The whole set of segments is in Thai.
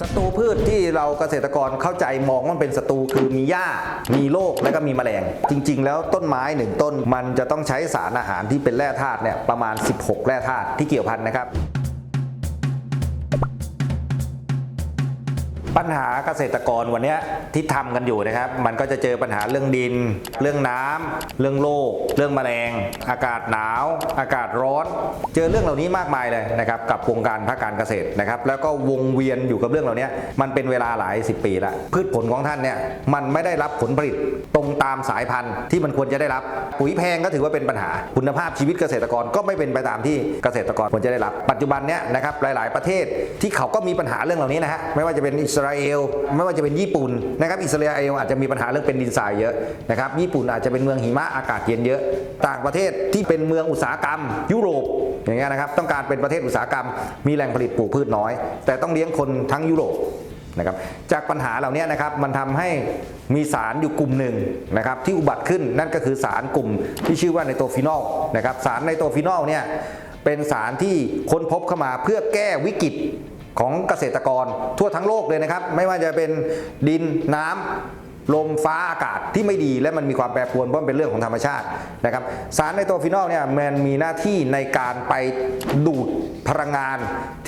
ศัตรูพืชที่เราเกษตรกรเข้าใจมองว่าเป็นศัตรูคือมีหญ้า มีโรคและก็มีแมลง จริง ๆ แล้วต้นไม้หนึ่งต้นมันจะต้องใช้สารอาหารที่เป็นแร่ธาตุเนี่ยประมาณ 16 แร่ธาตุที่เกี่ยวพันนะครับ ปัญหาเกษตรกรวันนี้ที่ทำกันอยู่นะครับ มันก็จะเจอปัญหาเรื่องดิน เรื่องน้ำเรื่องโรคเรื่องแมลง อากาศหนาว อากาศร้อน เจอเรื่องเหล่านี้มากมายเลยนะครับกับวงการภาคการเกษตรนะครับ แล้วก็วงเวียนอยู่กับเรื่องเหล่านี้มันเป็นเวลาหลายสิบปีละพืชผลของท่านเนี่ยมันไม่ได้รับผลผลิตตรงตามสายพันธุ์ที่มันควรจะได้รับ ปุ๋ยแพงก็ถือว่าเป็นปัญหา คุณภาพชีวิตเกษตรกรก็ไม่เป็นไปตามที่เกษตรกรควรจะได้รับ ปัจจุบันเนี้ยนะครับหลาย ๆ ประเทศที่เขาก็มีปัญหาเรื่องเหล่านี้นะฮะไม่ว่าจะเป็นอิสราเอล ไม่ว่าจะเป็นญี่ปุ่นนะครับอิสราเอลอาจจะมีปัญหาเรื่องเป็นดินทรายเยอะนะครับญี่ปุ่นอาจจะเป็นเมืองหิมะอากาศเย็นเยอะ ต่างประเทศที่เป็นเมืองอุตสาหกรรม ยุโรปอย่างเงี้ยนะครับต้องการเป็นประเทศอุตสาหกรรม มีแหล่งผลิตปลูกพืชน้อย แต่ต้องเลี้ยงคนทั้งยุโรปนะครับจากปัญหาเหล่านี้นะครับมันทำให้มีสารอยู่กลุ่มหนึ่งนะครับที่อุบัติขึ้นนั่นก็คือสารกลุ่มที่ชื่อว่าไนโตรฟีนอลนะครับสารไนโตรฟีนอลเนี่ยเป็นสารที่ค้นพบเข้ามาเพื่อแก้วิกฤต ของเกษตรกรทั่วทั้งโลกเลยนะครับ ไม่ว่าจะเป็นดินน้ำ ลมฟ้าอากาศที่ไม่ดีและมันมีความแปรปรวนเพราะเป็นเรื่องของธรรมชาตินะครับสารไนโตรฟีนอลเนี่ยมันมีหน้าที่ในการไปดูดพลังงาน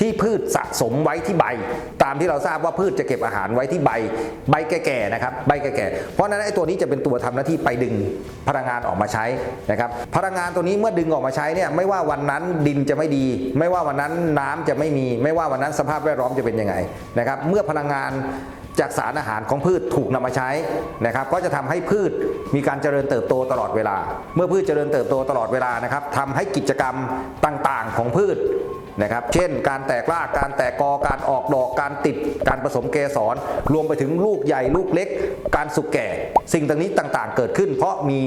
ที่พืชสะสมไว้ที่ใบ ตามที่เราทราบว่าพืชจะเก็บอาหารไว้ที่ใบ ใบแก่ๆนะครับใบแก่ๆเพราะฉะนั้นไอ้ตัวนี้จะเป็นตัวทำหน้าที่ไปดึงพลังงานออกมาใช้นะครับพลังงานตัวนี้เมื่อดึงออกมาใช้เนี่ยไม่ว่าวันนั้นดินจะไม่ดี ไม่ว่าวันนั้นน้ำจะไม่มี ไม่ว่าวันนั้นสภาพแวดล้อมจะเป็นยังไงนะครับเมื่อพลังงาน จากสารอาหารของพืชถูกนำมาใช้นะครับ ก็จะทำให้พืชมีการเจริญเติบโตตลอดเวลา เมื่อพืชเจริญเติบโตตลอดเวลานะครับทำให้กิจกรรมต่างๆ ของพืช นะครับ เช่น การแตกราก การแตกกอ การออกดอก การติด การผสมเกสร รวมไปถึงลูกใหญ่ลูกเล็ก การสุกแก่ สิ่งต่างนี้ต่างๆ เกิดขึ้น เพราะมี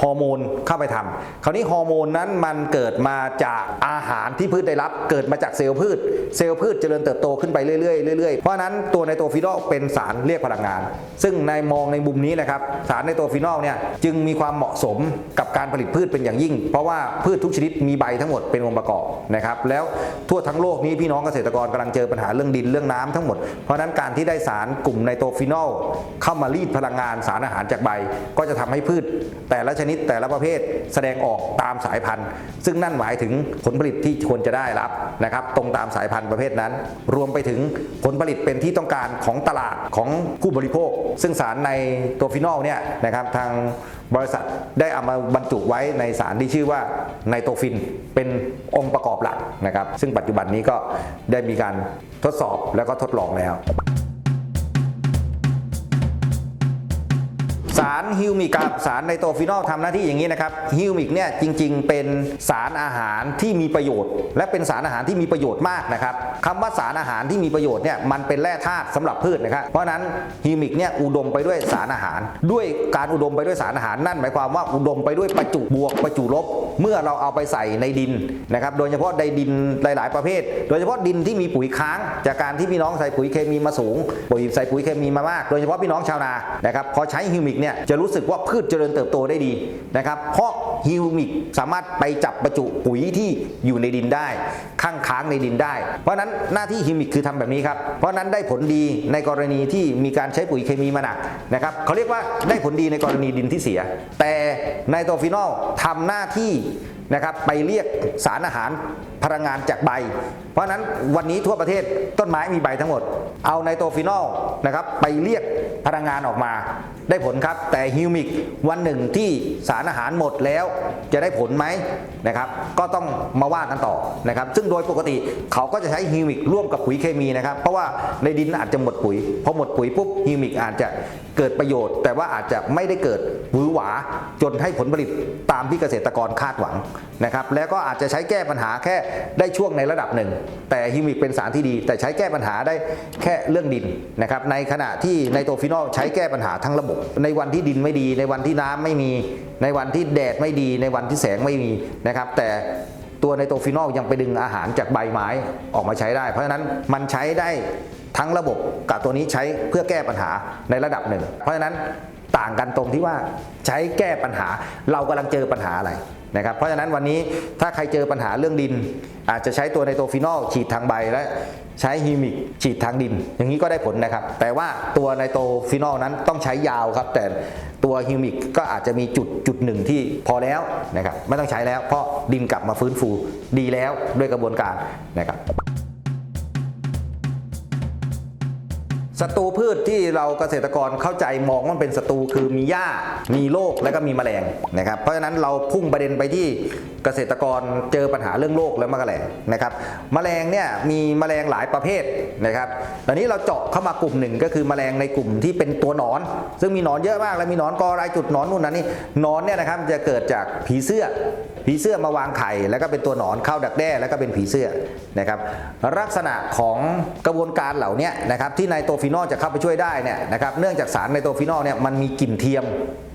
ฮอร์โมนเข้าไปทำคราวนี้ฮอร์โมนนั้นมันเกิดมาจากอาหารที่พืชได้รับ เกิดมาจากเซลล์พืช เซลล์พืชเจริญเติบโตขึ้นไปเรื่อยๆเรื่อยๆ เพราะนั้นตัวไนโตรฟีนอลเป็นสารเรียกพลังงาน ซึ่งในมองในมุมนี้นะครับ สารไนโตรฟีนอลเนี่ยจึงมีความเหมาะสมกับการผลิตพืชเป็นอย่างยิ่ง เพราะว่าพืชทุกชนิดมีใบทั้งหมดเป็นองค์ประกอบนะครับ แล้วทั่วทั้งโลกนี้พี่น้องเกษตรกรกำลังเจอปัญหาเรื่องดินเรื่องน้ำทั้งหมด เพราะฉะนั้นการที่ได้สารกลุ่มไนโตรฟีนอลเข้ามารีดพลังงานสารอาหารจากใบ ก็จะทำให้พืช แต่ละชนิดแต่ละประเภทแสดงออกตามสายพันธุ์ ซึ่งนั่นหมายถึงผลผลิตที่ควรจะได้รับนะครับตรงตามสายพันธุ์ประเภทนั้น รวมไปถึงผลผลิตเป็นที่ต้องการของตลาดของผู้บริโภค ซึ่งสารในตัวฟีนอลเนี่ยนะครับทาง บริษัทได้เอามาบรรจุไว้ในสารที่ชื่อว่าไนโตรฟิน เป็นองค์ประกอบหลักนะครับ ซึ่งปัจจุบันนี้ก็ได้มีการทดสอบแล้วก็ทดลองแล้วารฮิวมิกกับสารไนโตรฟีนอลทำหน้าที่อย่างนี้นะครับฮิวมิกเนี่ยจริง ๆ เป็นสารอาหารที่มีประโยชน์ และเป็นสารอาหารที่มีประโยชน์มากนะครับคำว่าสารอาหารที่มีประโยชน์เนี่ยมันเป็นแร่ธาตุสำหรับพืชนะครับเพราะฉะนั้นฮิวมิกเนี่ยอุดมไปด้วยสารอาหาร ด้วยการอุดมไปด้วยสารอาหารนั่นหมายความว่าอุดมไปด้วยประจุบวกประจุลบ เมื่อเราเอาไปใส่ในดินนะครับโดยเฉพาะในดินหลาย ๆ ประเภท โดยเฉพาะดินที่มีปุ๋ยค้าง จากการที่พี่น้องใส่ปุ๋ยเคมีมาสูงปุ๋ยใส่ปุ๋ยเคมีมามาก โดยเฉพาะพี่น้องชาวนานะครับพอใช้ฮิวมิกเนี่ยจะรู้สึกว่าพืชเจริญเติบโตได้ดีนะครับ เพราะฮิวมิกสามารถไปจับประจุปุ๋ยที่อยู่ในดินได้ข้างค้างในดินได้ เพราะนั้นหน้าที่ฮิวมิกคือทำแบบนี้ครับ เพราะนั้นได้ผลดีในกรณีที่มีการใช้ปุ๋ยเคมีมาหนักนะครับเขาเรียกว่าได้ผลดีในกรณีดินที่เสีย แต่ไนโตรฟีนอลทำหน้าที่นะครับไปเรียกสารอาหารพลังงานจากใบ เพราะฉะนั้นวันนี้ทั่วประเทศต้นไม้มีใบทั้งหมด เอาไนโตรฟีนอลนะครับไปเรียก พลังงานออกมาได้ผลครับ แต่ฮิวมิกวันหนึ่งที่สารอาหารหมดแล้วจะได้ผลไหมนะครับ ก็ต้องมาว่ากันต่อนะครับ ซึ่งโดยปกติเขาก็จะใช้ฮิวมิกร่วมกับปุ๋ยเคมีนะครับ เพราะว่าในดินอาจจะหมดปุ๋ยพอหมดปุ๋ยปุ๊บฮิวมิกอาจจะ เกิดประโยชน์ แต่ว่าอาจจะไม่ได้เกิดหวือหวาจนให้ผลผลิตตามที่เกษตรกรคาดหวังนะครับแล้วก็อาจจะใช้แก้ปัญหาแค่ได้ช่วงในระดับหนึ่ง แต่ฮิวมิกเป็นสารที่ดี แต่ใช้แก้ปัญหาได้แค่เรื่องดินนะครับในขณะที่ไนโตรฟีนอลใช้แก้ปัญหาทั้งระบบ ในวันที่ดินไม่ดี ในวันที่น้ำไม่มี ในวันที่แดดไม่ดี ในวันที่แสงไม่มีนะครับแต่ ตัวไนโตรฟีนอลยังไปดึงอาหารจากใบไม้ออกมาใช้ได้ เพราะฉะนั้นมันใช้ได้ทั้งระบบกับตัวนี้ใช้เพื่อแก้ปัญหาในระดับหนึ่ง เพราะฉะนั้นต่างกันตรงที่ว่าใช้แก้ปัญหาเรากำลังเจอปัญหาอะไรนะครับเพราะฉะนั้นวันนี้ถ้าใครเจอปัญหาเรื่องดิน อาจจะใช้ตัวไนโตรฟินอลฉีดทางใบและใช้ฮิมิกฉีดทางดิน อย่างนี้ก็ได้ผลนะครับ แต่ว่าตัวไนโตรฟินอลนั้นต้องใช้ยาวครับแต่ ตัวฮิวมิกก็อาจจะมีจุดจุดหนึ่งที่พอแล้วนะครับไม่ต้องใช้แล้วเพราะดินกลับมาฟื้นฟูดีแล้วด้วยกระบวนการนะครับ ศัตรูพืชที่เราเกษตรกรเข้าใจมองว่าเป็นศัตรูคือมีหญ้า มีโรคและก็มีแมลงนะครับ เพราะฉะนั้นเราพุ่งประเด็นไปที่เกษตรกรเจอปัญหาเรื่องโรคและแมลงนะครับแมลงเนี่ยมีแมลงหลายประเภทนะครับตอนนี้เราเจาะเข้ามากลุ่มหนึ่งก็คือแมลงในกลุ่มที่เป็นตัวหนอน ซึ่งมีหนอนเยอะมากและมีหนอนกอรายจุดหนอนนู่นนั่นนี่หนอนเนี่ยนะครับจะเกิดจากผีเสื้อ ผีเสื้อมาวางไข่ แล้วก็เป็นตัวหนอนเข้าดักแด้แล้วก็เป็นผีเสื้อนะครับลักษณะของกระบวนการเหล่านี้นะครับที่ไนโตฟินอลจะเข้าไปช่วยได้เนี่ยนะครับเนื่องจากสารไนโตรฟินอลเนี่ยมันมีกลิ่นเทียม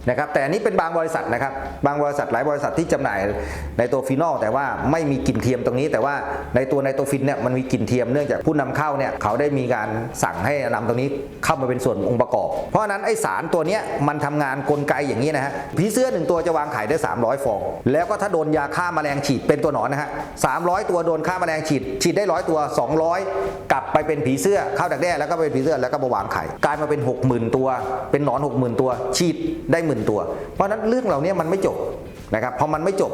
นะครับแต่อันนี้เป็นบางบริษัทนะครับบางบริษัทหลายบริษัทที่จำหน่ายไนโตรฟินอลแต่ว่าไม่มีกลิ่นเทียมตรงนี้ แต่ว่าในตัวไนโตรฟินเนี่ยมันมีกลิ่นเทียมเนื่องจากผู้นำเข้าเนี่ยเขาได้มีการสั่งให้นำตรงนี้เข้ามาเป็นส่วนองค์ประกอบ เพราะฉะนั้นไอสารตัวนี้มันทำงานกลไกอย่างนี้นะฮะผีเสื้อหนึ่งตัวจะวางไข่ได้ 300 ฟอง แล้วก็ถ้าโดนยาฆ่าแมลงฉีดเป็นตัวหนอนนะฮะ300ตัวโดนฆ่าแมลงฉีดฉีดได้ร้อยตัว 200 กลับไปเป็นผีเสื้อเข้าดักแด้แล้วก็เป็นผีเสื้อแล้วก็มาวางไข่กลายมาเป็น 60,000 ตัว เป็นหนอน 60,000 ตัวฉีดได้หมื่นตัว เพราะฉะนั้นเรื่องเหล่านี้มันไม่จบนะครับพอมันไม่จบ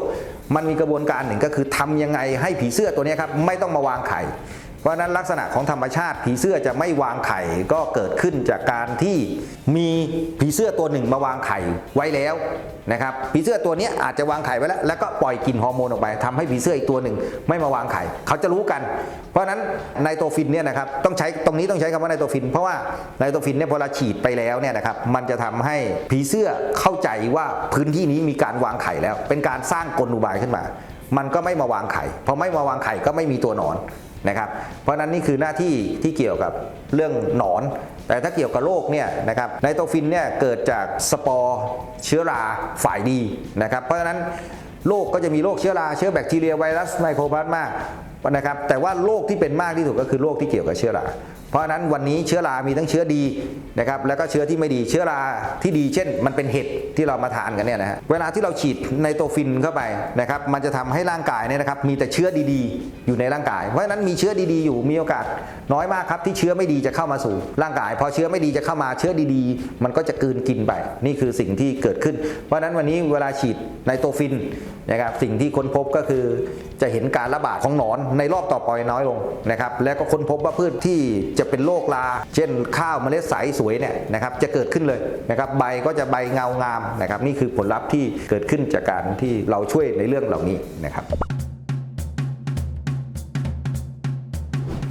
มันมีกระบวนการหนึ่งก็คือทำยังไงให้ผีเสื้อตัวนี้ครับไม่ต้องมาวางไข่ เพราะนั้นลักษณะของธรรมชาติ ผีเสื้อจะไม่วางไข่ก็เกิดขึ้นจากการที่มีผีเสื้อตัวหนึ่งมาวางไข่ไว้แล้วนะครับผีเสื้อตัวนี้อาจจะวางไข่ไว้แล้ว แล้วก็ปล่อยกลิ่นฮอร์โมนออกไปทำให้ผีเสื้ออีกตัวหนึ่งไม่มาวางไข่ เขาจะรู้กัน เพราะฉะนั้นไนโตฟินเนี่ยนะครับต้องใช้ตรงนี้ต้องใช้คำว่าไนโตฟิน เพราะว่าไนโตฟินเนี่ยพอเราฉีดไปแล้วเนี่ยนะครับมันจะทำให้ผีเสื้อเข้าใจว่าพื้นที่นี้มีการวางไข่แล้ว เป็นการสร้างกลอุบายขึ้นมา มันก็ไม่มาวางไข่พอไม่มาวางไข่ก็ไม่มีตัวหนอน นะครับ เพราะนั้นนี่คือหน้าที่ที่เกี่ยวกับเรื่องหนอน แต่ถ้าเกี่ยวกับโรคเนี่ยนะครับไนโตฟินเนี่ยเกิดจากสปอร์เชื้อราฝ่ายดีนะครับ เพราะฉะนั้นโรคก็จะมีโรคเชื้อราเชื้อแบคทีเรียไวรัสไมโครพลาสมานะครับแต่ว่าโรคที่เป็นมากที่สุดก็คือโรคที่เกี่ยวกับเชื้อรา เพราะฉะนั้นวันนี้เชื้อรามีทั้งเชื้อดีนะครับแล้วก็เชื้อที่ไม่ดีเชื้อราที่ดีเช่น มันเป็นเห็ดที่เรามาทานกันเนี่ยนะฮะเวลาที่เราฉีดไนโตรฟินเข้าไปนะครับมันจะทำให้ร่างกายเนี่ยนะครับมีแต่เชื้อดีๆ อยู่ในร่างกาย เพราะฉะนั้นมีเชื้อดีๆอยู่มีโอกาสน้อยมากครับที่เชื้อไม่ดีจะเข้ามาสู่ร่างกาย พอเชื้อไม่ดีจะเข้ามาเชื้อดีๆ มันก็จะกืนกินไป นี่คือสิ่งที่เกิดขึ้น เพราะฉะนั้นวันนี้เวลาฉีดไนโตรฟิน นะครับสิ่งที่ค้นพบก็คือจะเห็นการระบาดของหนอนในรอบต่อไปน้อยลงนะครับแล้วก็ค้นพบว่าพืชที่จะเป็นโรคราเช่นข้าวเมล็ดใสสวยเนี่ยนะครับจะเกิดขึ้นเลยนะครับใบก็จะใบเงางามนะครับนี่คือผลลัพธ์ที่เกิดขึ้นจากการที่เราช่วยในเรื่องเหล่านี้นะครับ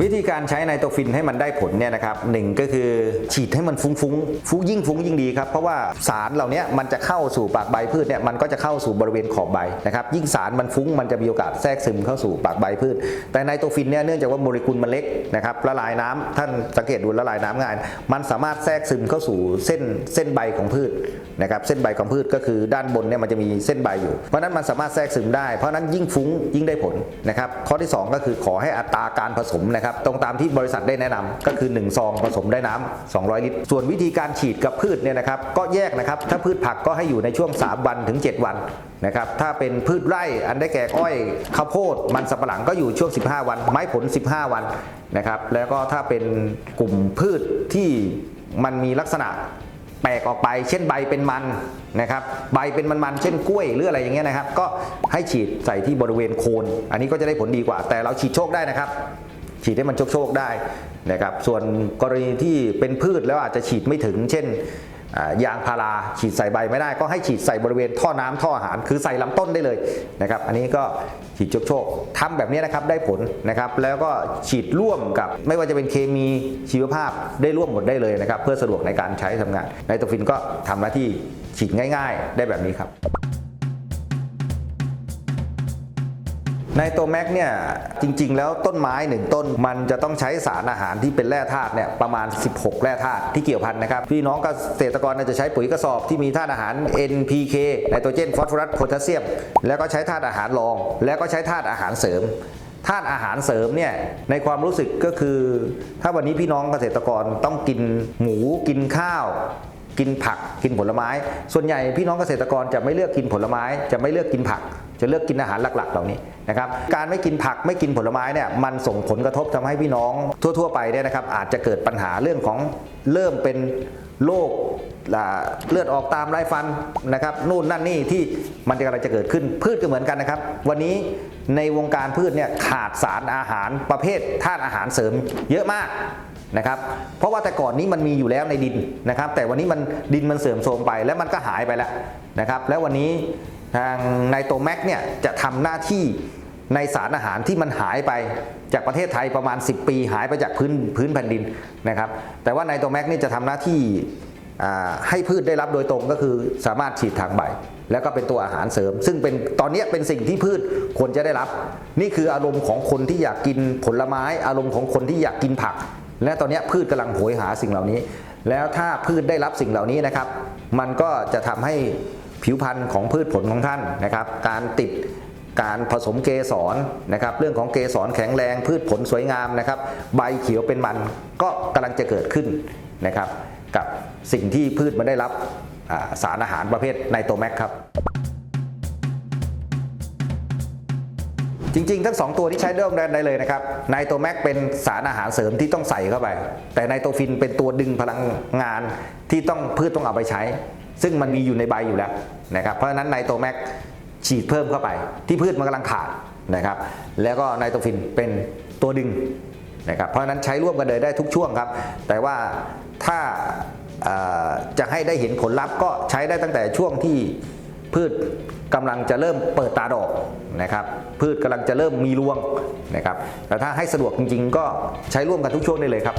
วิธีการใช้ไนโตรฟินให้มันได้ผลเนี่ยนะครับหนึ่งก็คือฉีดให้มันฟุ้งฟุ้งฟุ้งยิ่งฟุ้งยิ่งดีครับ เพราะว่าสารเหล่านี้มันจะเข้าสู่ปากใบพืชเนี่ยมันก็จะเข้าสู่บริเวณขอบใบนะครับยิ่งสารมันฟุ้งมันจะมีโอกาสแทรกซึมเข้าสู่ปากใบพืช แต่ไนโตรฟินเนี่ยเนื่องจากว่าโมเลกุลมันเล็กนะครับละลายน้ำท่านสังเกตดูละลายน้ำง่ายมันสามารถแทรกซึมเข้าสู่เส้นเส้นใบของพืชนะครับเส้นใบของพืชก็คือด้านบนเนี่ยมันจะมีเส้นใบอยู่ เพราะนั้นมันสามารถแทรกซึมได้เพราะนั้นยิ่งฟุ้งยิ่งได้ผลนะครับข้อที่สองก็คือขอให้อัตราการผสมนะครับตรงตามที่บริษัทได้แนะนำก็คือ 1 ซองผสมได้น้ำ200 ลิตร ส่วนวิธีการฉีดกับพืชเนี่ยนะครับก็แยกนะครับถ้าพืชผักก็ให้อยู่ในช่วง 3 วันถึง 7 วันนะครับถ้าเป็นพืชไร่อันได้แก่อ้อยข้าวโพดมันสำปะหลังก็อยู่ช่วง 15 วัน ไม้ผล 15 วันนะครับแล้วก็ถ้าเป็นกลุ่มพืชที่มันมีลักษณะแปลกออกไป เช่นใบเป็นมันนะครับใบเป็นมันๆเช่นกล้วยหรืออะไรอย่างเงี้ยนะครับ ก็ให้ฉีดใส่ที่บริเวณโคน อันนี้ก็จะได้ผลดีกว่า แต่เราฉีดโชคได้นะครับ ฉีดให้มันโชคๆได้นะครับส่วนกรณีที่เป็นพืชแล้วอาจจะฉีดไม่ถึง เช่นยางพาราฉีดใส่ใบไม่ได้ ก็ให้ฉีดใส่บริเวณท่อน้ำท่ออาหาร คือใส่ลำต้นได้เลยนะครับ อันนี้ก็ฉีดโชคๆทำแบบนี้นะครับได้ผลนะครับ แล้วก็ฉีดร่วมกับไม่ว่าจะเป็นเคมีชีวภาพได้ร่วมหมดได้เลยนะครับ เพื่อสะดวกในการใช้ทำงานไนโตรฟินก็ทำหน้าที่ฉีดง่าย ๆ ได้แบบนี้ครับ ในตัวแม็กเนี่ยจริงๆ แล้วต้นไม้หนึ่งต้น มันจะต้องใช้สารอาหารที่เป็นแร่ธาตุเนี่ยประมาณ 16 แร่ธาตุที่เกี่ยวพันนะครับ พี่น้องเกษตรกรจะใช้ปุ๋ยกระสอบที่มีธาตุอาหาร NPK ไนโตรเจนฟอสฟอรัสโพแทสเซียม แล้วก็ใช้ธาตุอาหารรอง แล้วก็ใช้ธาตุอาหารเสริมธาตุอาหารเสริมเนี่ยในความรู้สึกก็คือ ถ้าวันนี้พี่น้องเกษตรกรต้องกินหมูกินข้าวกินผักกินผลไม้ ส่วนใหญ่พี่น้องเกษตรกรจะไม่เลือกกินผลไม้ จะไม่เลือกกินผัก จะเลือกกินอาหารหลัก ๆ เหล่านี้นะครับการไม่กินผักไม่กินผลไม้เนี่ยมันส่งผลกระทบทำให้พี่น้องทั่ว ๆ ไปเนี่ยนะครับอาจจะเกิดปัญหาเรื่องของเริ่มเป็นโรคเลือดออกตามไรฟันนะครับนู่นนั่นนี่ที่มันจะกำลังจะเกิดขึ้นพืชก็เหมือนกันนะครับ วันนี้ในวงการพืชเนี่ยขาดสารอาหารประเภทธาตุอาหารเสริมเยอะมากนะครับเพราะว่าแต่ก่อนนี้มันมีอยู่แล้วในดินนะครับ แต่วันนี้มันดินมันเสื่อมโทรมไปแล้วมันก็หายไปแล้วนะครับ แล้ววันนี้ ทางไนโตแมกเนี่ยจะทำหน้าที่ในสารอาหารที่มันหายไปจากประเทศไทยประมาณ 10 ปีหายไปจากพื้นพื้นแผ่นดินนะครับ แต่ว่าไนโตแมกนี่จะทำหน้าที่ให้พืชได้รับโดยตรงก็คือสามารถฉีดทางใบ แล้วก็เป็นตัวอาหารเสริม ซึ่งเป็นตอนนี้เป็นสิ่งที่พืชควรจะได้รับ นี่คืออารมณ์ของคนที่อยากกินผลไม้ อารมณ์ของคนที่อยากกินผัก และตอนนี้พืชกำลังโหยหาสิ่งเหล่านี้ แล้วถ้าพืชได้รับสิ่งเหล่านี้นะครับ มันก็จะทำให้ ผิวพรรณของพืชผลของท่านนะครับ การติดการผสมเกสรนะครับ เรื่องของเกสรแข็งแรงพืชผลสวยงามนะครับ ใบเขียวเป็นมันก็กำลังจะเกิดขึ้นนะครับ กับสิ่งที่พืชมันได้รับสารอาหารประเภทไนโตรแมกครับจริงๆ ทั้ง 2 ตัวที่ใช้เร่มกันได้เลยนะครับไนโตรแมกเป็นสารอาหารเสริมที่ต้องใส่เข้าไป แต่ไนโตรฟินเป็นตัวดึงพลังงานที่ต้องพืชต้องเอาไปใช้ ซึ่งมันมีอยู่ในใบอยู่แล้วนะครับเพราะฉะนั้นไนโตรแมกฉีดเพิ่มเข้าไป ที่พืชมันกำลังขาดนะครับ แล้วก็ไนโตรฟินเป็นตัวดึงนะครับเพราะฉะนั้นใช้ร่วมกันเลยได้ทุกช่วงครับ แต่ว่าถ้าจะให้ได้เห็นผลลัพธ์ก็ใช้ได้ตั้งแต่ช่วงที่พืชกำลังจะเริ่มเปิดตาดอกนะครับพืชกำลังจะเริ่มมีรวงนะครับแต่ถ้าให้สะดวกจริง ๆ ก็ใช้ร่วมกันทุกช่วงได้เลยครับ